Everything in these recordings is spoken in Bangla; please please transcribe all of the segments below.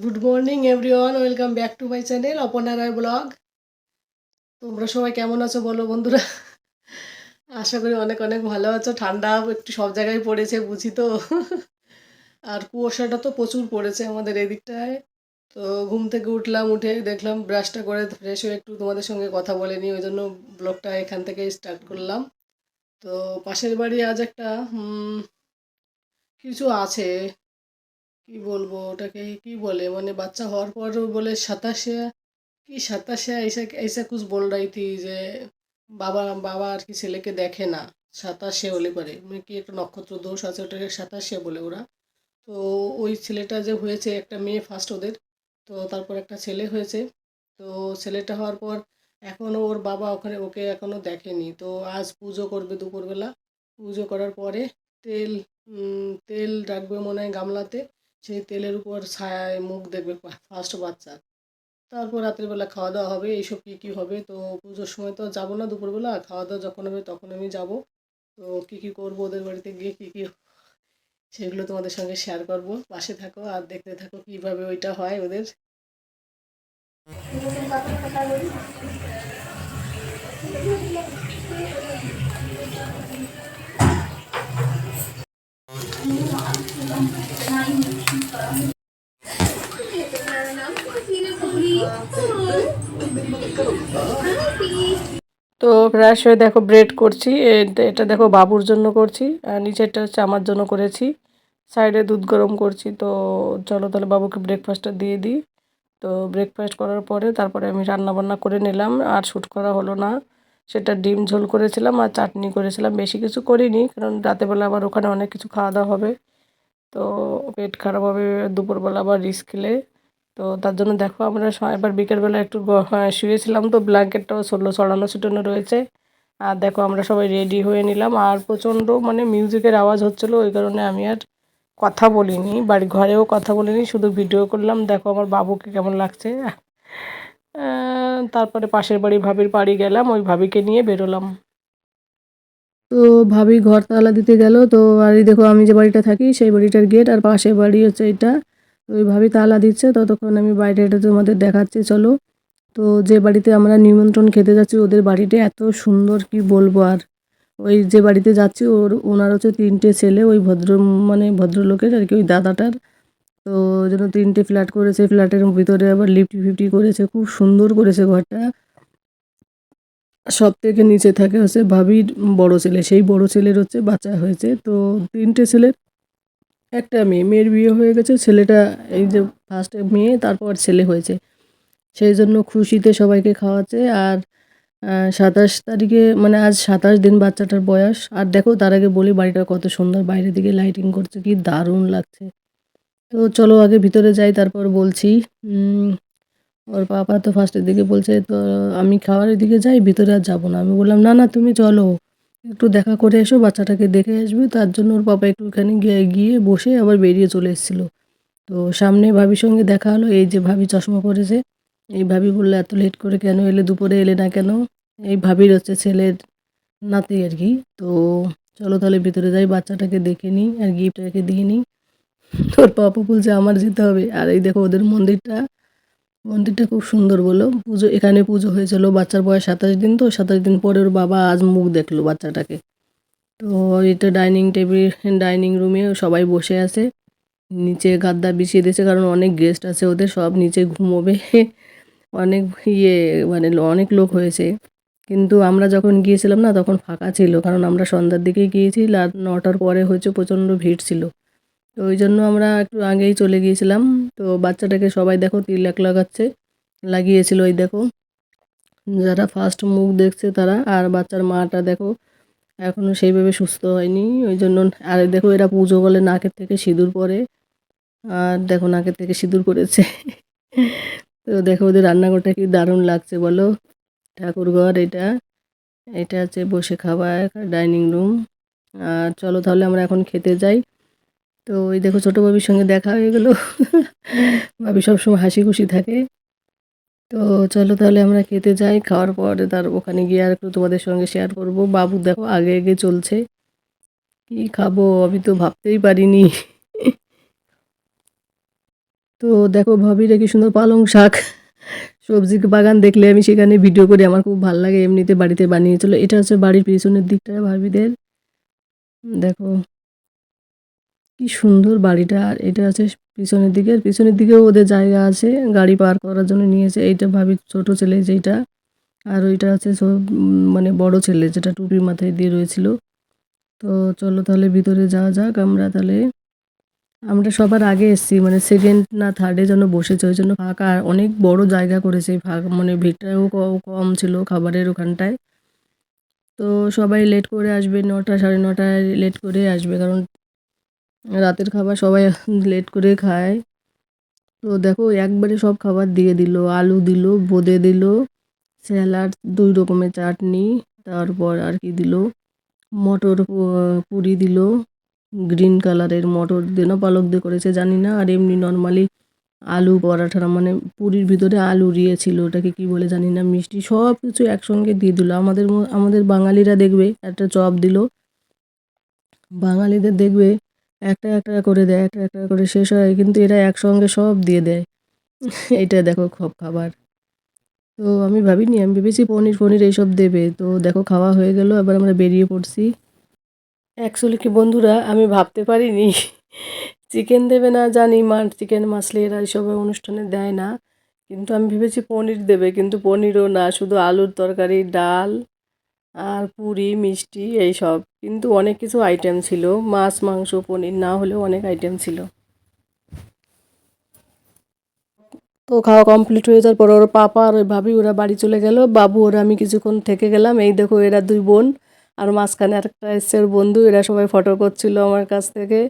Good morning everyone welcome back to my channel Aparna Roy vlog তোমরা সবাই কেমন আছো বলো বন্ধুরা? আশা করি অনেক অনেক ভালো আছো। ঠান্ডা একটু সব জায়গায় পড়েছে, বুঝি তো। আর কুয়াশাটা তো প্রচুর পড়েছে আমাদের এদিকটায়। তো ঘুম থেকে উঠলাম, উঠে দেখলাম ব্রাশটা করে ফ্রেশ হয়ে একটু তোমাদের সঙ্গে কথা বলে নিই। ওই জন্য ব্লগটা এখান থেকে স্টার্ট করলাম। তো পাশের বাড়ি আজ একটা কিছু আছে। কি বলব ওটাকে কি বলে? মানে বাচ্চা হওয়ার পরও বলে সাতাশে, কি সাতাশে এসা এসা কুছ বল রাইতি যে বাবা বাবা আর কি ছেলেকে দেখে না। সাতাশে হলে পারে মানে কি একটা নক্ষত্র দোষ আছে ওটাকে সাতাশে বলে ওরা। তো ওই ছেলেটা যে হয়েছে, একটা মেয়ে ফার্স্ট ওদের। তো তারপর একটা ছেলে হয়েছে। তো ছেলেটা হওয়ার পর এখনও ওর বাবা ওখানে ওকে এখনও দেখেনি। তো আজ পুজো করবে দুপুরবেলা। পুজো করার পরে তেল তেল রাখবে মনে হয় গামলাতে। সেই তেলের উপর ছায়ায় মুখ দেখবে ফার্স্ট বাচ্চা। তারপর রাত্রিবেলা খাওয়া দাওয়া হবে, এইসব কী কী হবে? তো পুজোর সময় তো যাব না দুপুরবেলা, খাওয়া দাওয়া যখন হবে তখন আমি যাব। তো কী কী করব, ওদের বাড়িতে গিয়ে কী কী সেগুলো তোমাদের সঙ্গে শেয়ার করব। পাশে থাকো আর দেখতে থাকো কীভাবে ওইটা হয় ওদের। তো ফ্রেশ হয়ে দেখো ব্রেড করছি এটা দেখো বাবুর জন্য করছি, আর নিচেরটা হচ্ছে আমার জন্য করেছি। সাইডে দুধ গরম করছি, তো চলো তাহলে বাবুকে ব্রেকফাস্টটা দিয়ে দিই। তো ব্রেকফাস্ট করার পরে তারপরে আমি রান্না বান্না করে নিলাম, আর শ্যুট করা হলো না। সেটা ডিম ঝোল করেছিলাম, আর চাটনি করেছিলাম। বেশি কিছু করিনি, কারণ রাতেরবেলা আবার ওখানে অনেক কিছু খাওয়া দাওয়া হবে। তো পেট খারাপ হবে দুপুরবেলা আবার রিস্ক খেলে তো তার জন্য দেখো আমরা এবার বিকেলবেলা একটু হ্যাঁ, শুয়েছিলাম তো ব্ল্যাঙ্কেটটাও ষোলো ছড়ানো ছিটানো রয়েছে। আর দেখো আমরা সবাই রেডি হয়ে নিলাম। আর প্রচণ্ড মানে মিউজিকের আওয়াজ হচ্ছিল ওই কারণে আমি আর কথা বলিনি। বাড়ি ঘরেও কথা বলিনি শুধু ভিডিও করলাম। দেখো আমার বাবুকে কেমন লাগছে। তারপরে পাশের বাড়ি ভাবির বাড়ি গেলাম ওই ভাবিকে নিয়ে বেরোলাম। তো ভাবি ঘর তালা দিতে গেল, তো আর দেখো আমি যে বাড়িটা থাকি সেই বাড়িটার গেট আর পাশে বাড়ি হচ্ছে এটা তো ওই ভাবি তালা দিচ্ছে, ততক্ষণ আমি এটা তোমাদের দেখাচ্ছি, চলো। তো যে বাড়িতে আমরা নিমন্ত্রণ খেতে যাচ্ছি ওদের বাড়িটা, এত সুন্দর কি বলব আর। ওই যে বাড়িতে যাচ্ছি, ওর, ওনার হচ্ছে তিনটে ছেলে, ওই ভদ্র মানে ভদ্রলোকের আর কি, ওই দাদাটার। তো জন্য তিনটে ফ্ল্যাট করেছে, ফ্ল্যাটের ভিতরে আবার লিফটি ফিফটি করেছে, খুব সুন্দর করেছে ঘরটা। সব থেকে নিচে থাকে হচ্ছে ভাবির বড় ছেলে। সেই বড় ছেলের হচ্ছে বাচ্চা হয়েছে। তো তিনটে ছেলের একটা মেয়ে। মেয়ের বিয়ে হয়ে গেছে। ছেলেটা এই যে ফার্স্টে মেয়ে, তারপর ছেলে হয়েছে। সেই জন্য খুশিতে সবাইকে খাওয়াচ্ছে। আর সাতাশ তারিখে মানে আজ সাতাশ দিন বাচ্চাটার বয়স। আর দেখো, তার আগে বলি, বাড়িটা কত সুন্দর। বাইরের দিকে লাইটিং করছে, কি দারুণ লাগছে। তো চলো আগে ভিতরে যাই, তারপর বলছি। ওর পাপা তো ফার্স্টের দিকে বলছে, তো আমি খাওয়ারের দিকে যাই, ভিতরে আর যাব না। আমি বললাম, না না, তুমি চলো। একটু দেখা করে এসো, বাচ্চাটাকে দেখে আসবে। তার জন্য ওর পাপা একটুখানি গিয়ে গিয়ে বসে আবার বেরিয়ে চলে এসেছিল। তো সামনে ভাবির সঙ্গে দেখা হলো, এই যে ভাবি চশমা পরেছে। এই ভাবি বলল, এত লেট করে কেন এলে, দুপুরে এলে না কেন? এই ভাবির হচ্ছে ছেলের নাতি আর কি। তো চলো তাহলে ভিতরে যাই, বাচ্চাটাকে দেখে নিই আর গিফটটাকে দিয়ে নিই। তোর পাপা বলছে, আমার যেতে হবে। আর এই দেখো ওদের মন্দিরটা মন্দিরটা খুব সুন্দর বলো। পুজো, এখানে পুজো হয়েছিল বাচ্চার বয়স সাতাশ দিন তো, সাতাশ দিন পরে ওর বাবা আজ মুখ দেখল বাচ্চাটাকে। তো এটা ডাইনিং টেবিল, ডাইনিং রুমে সবাই বসে আছে। নিচে গাদ্দা বিছিয়ে দিয়েছে কারণ অনেক গেস্ট আছে ওদের, সব নিচে ঘুমোবে। অনেক ইয়ে মানে অনেক লোক হয়েছে। কিন্তু আমরা যখন গিয়েছিলাম না, তখন ফাঁকা ছিল কারণ আমরা সন্ধ্যার দিকেই গিয়েছি। আর নটার পরে হচ্ছে প্রচণ্ড ভিড় ছিল। তো ওই জন্য আমরা একটু আগেই চলে গিয়েছিলাম। তো বাচ্চাটাকে সবাই দেখো তিলক লাগাচ্ছে, লাগিয়েছিল ওই দেখো। যারা ফার্স্ট মুখ দেখছে তারা, আর বাচ্চার মাটা দেখো এখনও সেইভাবে সুস্থ হয়নি। ওই জন্য, আর দেখো এরা পুজো বলে নাকের থেকে সিঁদুর পরে, আর দেখো নাকের থেকে সিঁদুর করেছে তো দেখো ওদের রান্নাঘরটা কি দারুণ লাগছে বলো। ঠাকুরঘর এটা এটা হচ্ছে বসে খাওয়া ডাইনিং রুম। আর চলো তাহলে আমরা এখন খেতে যাই। তো ওই দেখো ছোটো বাবির সঙ্গে দেখা হয়ে গেলো। বাবি সবসময় হাসি খুশি থাকে। তো চলো তাহলে আমরা খেতে যাই, খাওয়ার পরে তার ওখানে গিয়ে আর একটু তোমাদের সঙ্গে শেয়ার করব। বাবু দেখো আগে আগে চলছে। কি খাব আমি তো ভাবতেই পারিনি। তো দেখো ভাবিরা কি সুন্দর পালং শাক। সবজি বাগান দেখলে আমি সেখানে ভিডিও করি, আমার খুব ভালো লাগে, এমনিতে বাড়িতে বানিয়েছিল এটা হচ্ছে বাড়ির পিছনের দিকটা ভাবিদের। দেখো কি সুন্দর বাড়িটা। আর এটা আছে পিছনের দিকে। পিছনের দিকেও ওদের জায়গা আছে, গাড়ি পার করার জন্য নিয়েছে। এইটা ভাবি ছোট ছেলে যেটা আর ওইটা আছে মানে বড় ছেলে যেটা টুপি মাথায় দিয়ে রয়েছিল। তো চলো তাহলে ভিতরে যাওয়া যাক আমরা তাহলে। আমরা সবার আগে এসেছি মানে সেকেন্ড না থার্ডে যেন বসেছে, ওই জন্য ফাঁকা। অনেক বড় জায়গা করেছে, ফাঁকা মানে ভিড়টাও কম ছিল খাবারের ওখানটায়। তো সবাই লেট করে আসবে, নটা সাড়ে নটায় লেট করে আসবে। কারণ রাতের খাবার সবাই লেট করে খায়। তো দেখো, একবারে সব খাবার দিয়ে দিল। আলু দিল, বোঁদে দিল, স্যালাড, দুই রকমের চাটনি, তারপর আর কি দিল? মটর পুরি দিল। গ্রিন কালারের মটর দিয়ে, না, পালক দিয়ে করেছে, জানি না। আর এমনি নর্মালি আলু পরাঠা মানে পুরির ভিতরে আলু দিয়েছিল ওটাকে কি বলে জানি না, মিষ্টি, সব কিছু একসঙ্গে দিয়ে দিল। আমাদের আমাদের বাঙালিরা দেখবে, একটা চপ দিল। বাঙালিদের দেখবে একটা একটা করে দেয়, একটা একটা করে শেষ হয়, কিন্তু এরা একসঙ্গে সব দিয়ে দেয়। এটা দেখো সব খাবার। তো আমি ভাবিনি, আমি ভেবেছি পনির, ফনির এইসব দেবে। তো দেখো খাওয়া হয়ে গেল, এবার আমরা বেরিয়ে পড়ছি। অ্যাকচুয়ালি কি বন্ধুরা, আমি ভাবতে পারিনি। চিকেন দেবে না, জানি মা, চিকেন মাছলে এরা এইসব অনুষ্ঠানে দেয় না। কিন্তু আমি ভেবেছি পনির দেবে, কিন্তু পনিরও না, শুধু আলুর তরকারি, ডাল। আর পুরি, মিষ্টি এই সব কিন্তু অনেক কিছু আইটেম ছিল। মাছ, মাংস, পনির না হলেও অনেক আইটেম ছিল। তো খাওয়া কমপ্লিট হয়ে যাওয়ার পর ওর পাপা আর ওই ভাবি, ওরা বাড়ি চলে গেল। বাবু, ওরা আমি কিছুক্ষণ থেকে গেলাম। এই দেখো, এরা দুই বোন। আর মাঝখানে আরেকটা এসছে ওর বন্ধু। এরা সবাই ফটো করছিল আমার কাছ থেকে।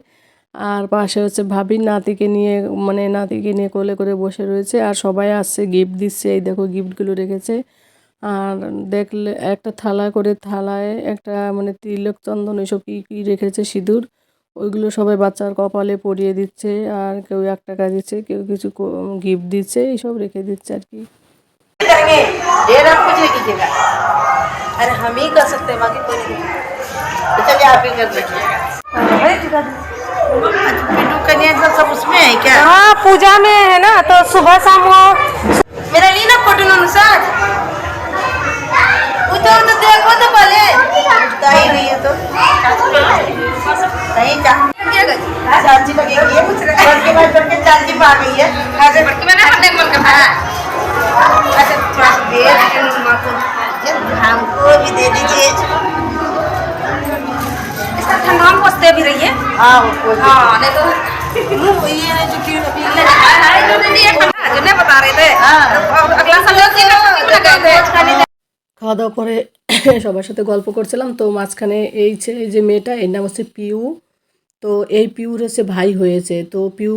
আর পাশে হচ্ছে ভাবি, নাতিকে নিয়ে মানে নাতিকে নিয়ে কোলে করে বসে রয়েছে। আর সবাই আসছে গিফট দিচ্ছে। এই দেখো গিফটগুলো রেখেছে। আর দেখলে একটা থালা করে থালায় একটা মানে তিলক চন্দন এসব কী কী রেখেছে সিঁদুর ওইগুলো সবাই বাচ্চার কপালে পরিয়ে দিচ্ছে আর কেউ এক টাকা দিচ্ছে কেউ কিছু গিফট দিচ্ছে এইসব রেখে দিচ্ছে আর কি करेंगे डेढ़ आप कुछ नहीं कीजिएगा अरे हम ही कर सकते हैं बाकी कोई नहीं तो चलिए आप ही कर दीजिएगा अरे टिका दो। अच्छा, पिन्नू कन्या सब सब उसमें है क्या हाँ पूजा में है ना तो सुबह शाम वो मेरा ली ना फोटो अनुसार उधर तो देखो तो पहले उठता ही नहीं है तो। नहीं जा चाची लगेगी है बड़के भाई बड़के चाची पा गई है। अच्छा बड़के मैंने अपने मन का भाड़ा अच्छा थोड़ा दे को हमको भी दे दीजिए। इसका ठंडा में भी रहिए हाँ। हाँ नहीं तो मुँह ये जो कि अभी খাওয়া দাওয়া করে সবার সাথে গল্প করছিলাম। তো মাঝখানে এই এই যে মেয়েটা এর নাম হচ্ছে পিউ। তো এই পিউর হচ্ছে ভাই হয়েছে। তো পিউ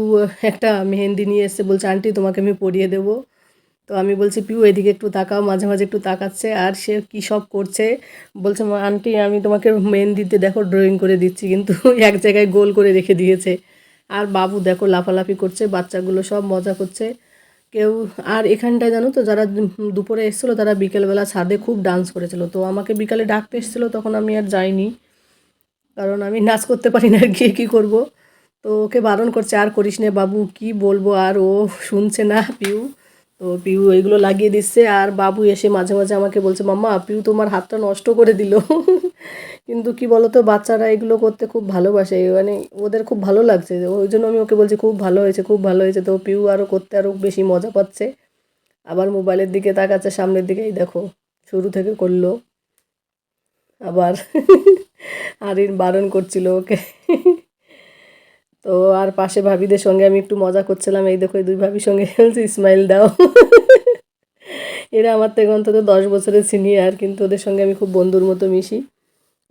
একটা মেহেন্দি নিয়ে এসছে বলছে আন্টি তোমাকে আমি পরিয়ে দেবো। তো আমি বলছি পিউ এদিকে একটু তাকাও মাঝে মাঝে একটু তাকাচ্ছে আর সে কী সব করছে? বলছে "মা, আন্টি আমি তোমাকে মেহেন্দিতে দেখো ড্রয়িং করে দিচ্ছি। কিন্তু এক জায়গায় গোল করে রেখে দিয়েছে। আর বাবু দেখো লাফালাফি করছে বাচ্চাগুলো সব মজা করছে। কেউ, আর এখানটায় জানো তো, যারা দুপুরে এসেছিল তারা বিকেলবেলা ছাদে খুব ডান্স করেছিল। তো আমাকে বিকালে ডাকতে এসেছিল, তখন আমি আর যাইনি। কারণ আমি নাচ করতে পারি না গিয়ে কী করব? তো ওকে বারণ করছে, আর করিস নে বাবু, কি বলব আর ও শুনছে না পিউ। তো পিউ এইগুলো লাগিয়ে দিচ্ছে, আর বাবু এসে মাঝে মাঝে আমাকে বলছে, মাম্মা, পিউ তোমার হাতটা নষ্ট করে দিল। কিন্তু কি বলতো, বাচ্চারা এগুলো করতে খুব ভালোবাসে। মানে ওদের খুব ভালো লাগছে। ওই জন্য আমি ওকে বলছি, খুব ভালো হয়েছে, খুব ভালো হয়েছে। তো পিউ আরও করতে আরও বেশি মজা পাচ্ছে। আবার মোবাইলের দিকে তাকাচ্ছে, সামনের দিকেই দেখো, শুরু থেকে করল। আবার আরিন বারণ করছিল ওকে। তো আর পাশে ভাবিদের সঙ্গে আমি একটু মজা করছিলাম। এই দেখো, এই দুই ভাবির সঙ্গে বলছি ইসমাইল দাও। এরা আমার থেকে অন্তত দশ বছরের সিনিয়র কিন্তু ওদের সঙ্গে আমি খুব বন্ধুর মতো মিশি।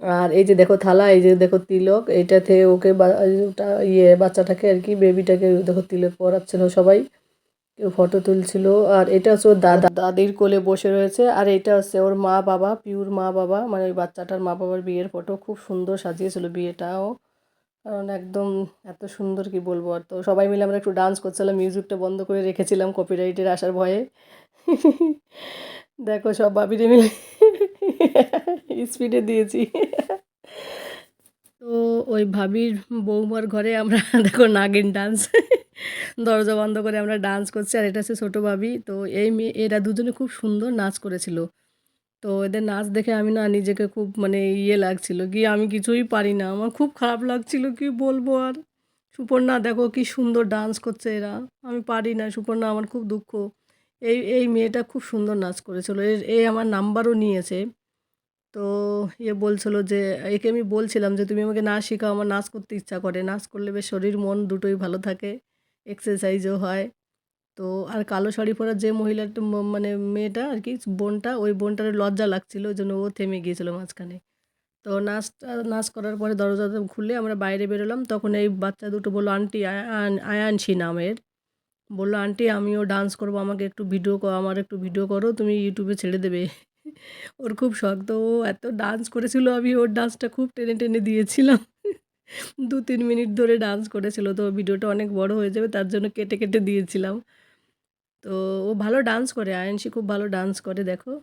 আর এই যে দেখো থালা, এই যে দেখো তিলক এইটাতে ওকে ইয়ে বাচ্চাটাকে আর কি বেবিটাকে দেখো তিলক পরাচ্ছিল সবাই। কেউ ফটো তুলছিল। আর এটা হচ্ছে ওর দাদা। দাদির কোলে বসে রয়েছে। আর এটা হচ্ছে ওর মা বাবা পিউর মা বাবা মানে ওই বাচ্চাটার মা বাবার বিয়ের ফটো খুব সুন্দর সাজিয়েছিল বিয়েটাও। কারণ একদম এত সুন্দর কি বলব আর তো। সবাই মিলে আমরা একটু ডান্স করছিলাম মিউজিকটা বন্ধ করে রেখেছিলাম কপিরাইটের আসার ভয়ে। দেখো, সব বাবিরে মিলে স্পিডে দিয়েছি। তো ওই ভাবির বৌমার ঘরে আমরা, দেখো, নাগিন ডান্স দরজা বন্ধ করে আমরা ডান্স করছি, আর এটা হচ্ছে ছোটো ভাবি। তো এই মেয়ে, এরা দুজনে খুব সুন্দর নাচ করেছিল। তো এদের নাচ দেখে আমি না নিজেকে খুব মানে ইয়ে লাগছিল, কি আমি কিছুই পারি না। আমার খুব খারাপ লাগছিল, কি বলব আর? সুপর্ণা, দেখো, কি সুন্দর ডান্স করছে এরা। আমি পারি না, সুপর্ণা, আমার খুব দুঃখ। এই এই মেয়েটা খুব সুন্দর নাচ করেছিল। এই আমার নাম্বারও নিয়েছে। তো ইয়ে বলছিল যে, একে আমি বলছিলাম যে, তুমি আমাকে নাচ শেখাও, আমার নাচ করতে ইচ্ছা করে। নাচ করলে বেশ শরীর, মন দুটোই ভালো থাকে এক্সারসাইজও হয়। তো আর কালো শাড়ি পরা যে মহিলাটা মানে মেয়েটা আর কি, বোনটা, ওই বোনটার লজ্জা লাগছিল, ওই জন্য ও থেমে গিয়েছিল মাঝখানে। তো নাচটা, নাচ করার পরে দরজা খুলে আমরা বাইরে বেরোলাম। তখন এই বাচ্চা দুটো বলল, আন্টি আয়ান আয়ানসি নামের। বলল, আন্টি, আমিও ডান্স করব, আমাকে একটু ভিডিও আমার একটু ভিডিও করো, তুমি ইউটিউবে ছেড়ে দেবে। ওর খুব শখ, তো ও এত ডান্স করেছিল, আমি ওর ডান্সটা খুব টেনে টেনে দিয়েছিলাম। দু তিন মিনিট ধরে ডান্স করেছিল, তো ভিডিওটা অনেক বড় হয়ে যাবে, তার জন্য কেটে কেটে দিয়েছিলাম। তো ও ভালো ডান্স করে আয়নসি খুব ভালো ডান্স করে, দেখো।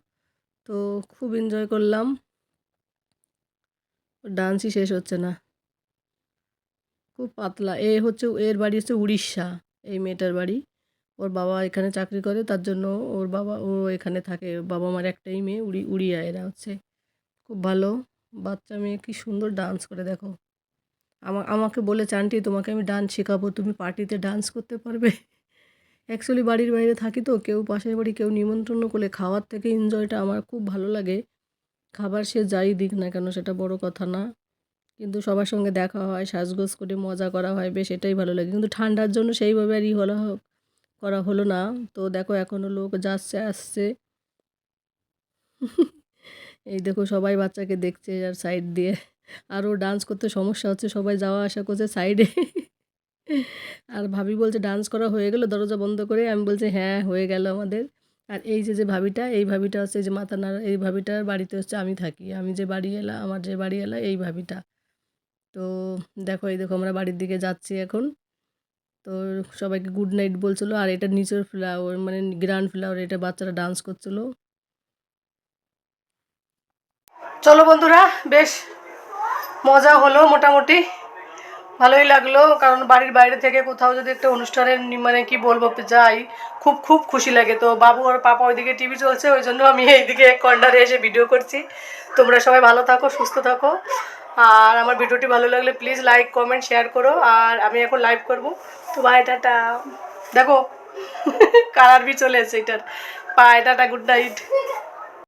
তো খুব এনজয় করলাম। ডান্সই শেষ হচ্ছে না। খুব পাতলা, এ হচ্ছে, এর বাড়ি হচ্ছে উড়িষ্যা। এই মেয়েটার বাড়ি। ওর বাবা এখানে চাকরি করে, তার জন্য ওর বাবা, ও এখানে থাকে। বাবা মার একটাই মেয়ে, উড়ি, উড়িয়া এরা হচ্ছে। খুব ভালো। বাচ্চা মেয়ে, কি সুন্দর ডান্স করে, দেখো। আমা, আমাকে বলেছে, আন্টি, তোমাকে আমি ডান্স শেখাবো। তুমি পার্টিতে ডান্স করতে পারবে? অ্যাকচুয়ালি বাড়ির বাইরে থাকি তো, কেউ পাশের বাড়ি কেউ নিমন্ত্রণ করলে খাওয়ার থেকে এনজয়টা আমার খুব ভালো লাগে। খাবার সে যাই দিক না কেন, সেটা বড় কথা না। কিন্তু সবার সঙ্গে দেখা হয়, সাজগোজ করে মজা করা হয়, বেশ এটাই ভালো লাগে। কিন্তু ঠান্ডার জন্য সেইভাবে আর ই হলো করা হলো না। তো দেখো এখনও লোক যাচ্ছে, আসছে। এই দেখো সবাই বাচ্চাকে দেখছে আর সাইড দিয়ে। আরও ডান্স করতে সমস্যা হচ্ছে, সবাই যাওয়া আসা করছে সাইডে আর ভাবি বলছে ডান্স করা হয়ে গেল, দরজা বন্ধ করে? আমি বলছি হ্যাঁ হয়ে গেল আমাদের। আর এই যে যে ভাবিটা, এই ভাবিটা হচ্ছে যে মাথা নাড়া এই ভাবিটার বাড়িতে হচ্ছে আমি থাকি। আমি যে বাড়ি এলা, আমার যে বাড়ি এলা, এই ভাবিটা। তো দেখো, এই দেখো আমরা বাড়ির দিকে যাচ্ছি এখন। তো সবাইকে গুড নাইট বলছিলো, আর এটা নিচের ফ্লাওয়ার মানে গ্রান্ড ফ্লাওয়ার এটা বাচ্চারা ডান্স করছিল। চলো বন্ধুরা, বেশ মজা হলো মোটামুটি। ভালোই লাগল, কারণ বাড়ির বাইরে থেকে কোথাও যদি একটা অনুষ্ঠানের মানে কি বলব, যাই, খুব খুব খুশি লাগে। তো বাবু আর পাপা ওইদিকে টিভি চলছে, ওই জন্য আমি এইদিকে কর্নারে এসে ভিডিও করছি। তোমরা সবাই ভালো থাকো, সুস্থ থাকো। আর আমার ভিডিওটি ভালো লাগলে প্লিজ লাইক কমেন্ট শেয়ার করো। আর আমি এখন লাইভ করব। তো বাই টাটা। দেখো কালার বি চলে এসেছে এটার। By tata good night